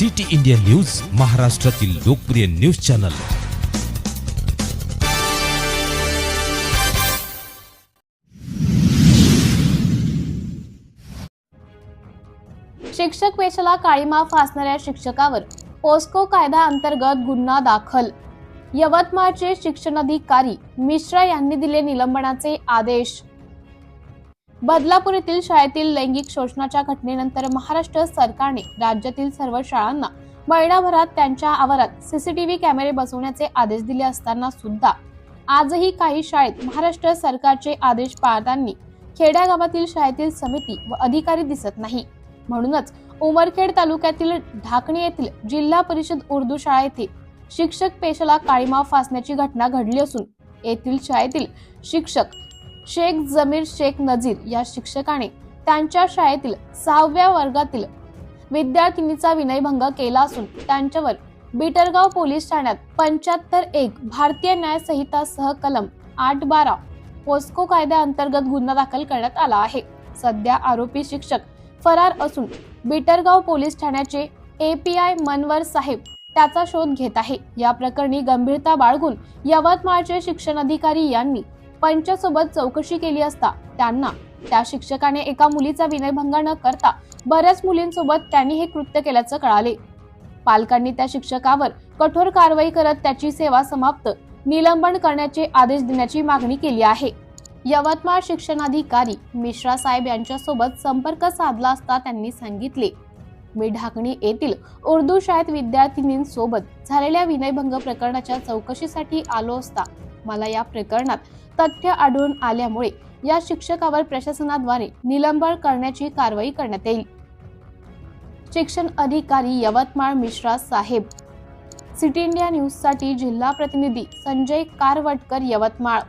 City India news महाराष्ट्रातील लोकप्रिय news channel. शिक्षक वेशाला काळीमा फासणाऱ्या शिक्षकावर पोस्को कायदा अंतर्गत गुन्हा दाखल. यवतमाळचे शिक्षणाधिकारी मिश्रा यांनी दिले निलंबनाचे आदेश. बदलापूर येथील शाळेतील लैंगिक शोषणाच्या घटनेनंतर महाराष्ट्र सरकारने राज्यातील सर्व शाळांना महिनाभरात त्यांच्या आवारात सीसीटीव्ही कॅमेरे बसवण्याचे आदेश दिले असताना सुद्धा आजही काही शाळेत महाराष्ट्र सरकारचे आदेश पाळताना खेड्यागावातील शाळेतील समिती व अधिकारी दिसत नाही. म्हणूनच उमरखेड तालुक्यातील ढाकणी येथील जिल्हा परिषद उर्दू शाळा येथे शिक्षक पेशाला काळीमा फासण्याची घटना घडली असून येथील शाळेतील शिक्षक शेख जमीर शेख नजीर या शिक्षकाने त्यांच्या शाळेतील सहाव्या वर्गातील विद्यार्थिनीचा विनयभंग केला असून त्यांच्यावर बिटरगाव पोलीस ठाण्यात पंच्याहत्तर एक भारतीय न्याय संहिता सह कलम आठ बारा पोस्को कायद्याअंतर्गत गुन्हा दाखल करण्यात आला आहे. सध्या आरोपी शिक्षक फरार असून बिटरगाव पोलीस ठाण्याचे एपीआय मनवर साहेब त्याचा शोध घेत आहे. या प्रकरणी गंभीरता बाळगून यवतमाळचे शिक्षण अधिकारी यांनी पंचसोबत चौकशी केली असता त्यांना त्या शिक्षकाने एका मुलीचा विनयभंग न करता बऱ्याच मुलींसोबत त्यांनी हे कृत्य केल्याचं कळाले. पालकांनी त्या शिक्षकावर कठोर कारवाई करत त्याची सेवा समाप्त निलंबन करण्याचे आदेश देण्याची मागणी केली आहे. यवतमाळ शिक्षणाधिकारी मिश्रा साहेब यांच्यासोबत संपर्क साधला असता त्यांनी सांगितले मी ढाकणी येथील उर्दू शाळेत विद्यार्थिनींसोबत झालेल्या विनयभंग प्रकरणाच्या चौकशीसाठी आलो असता मला या प्रकरणात तथ्य आढळून आल्यामुळे या शिक्षकावर प्रशासनाद्वारे निलंबन करण्याची कारवाई करण्यात येईल. शिक्षण अधिकारी यवतमाळ मिश्रा साहेब सिटी इंडिया न्यूजसाठी जिल्हा प्रतिनिधी संजय कारवटकर यवतमाळ.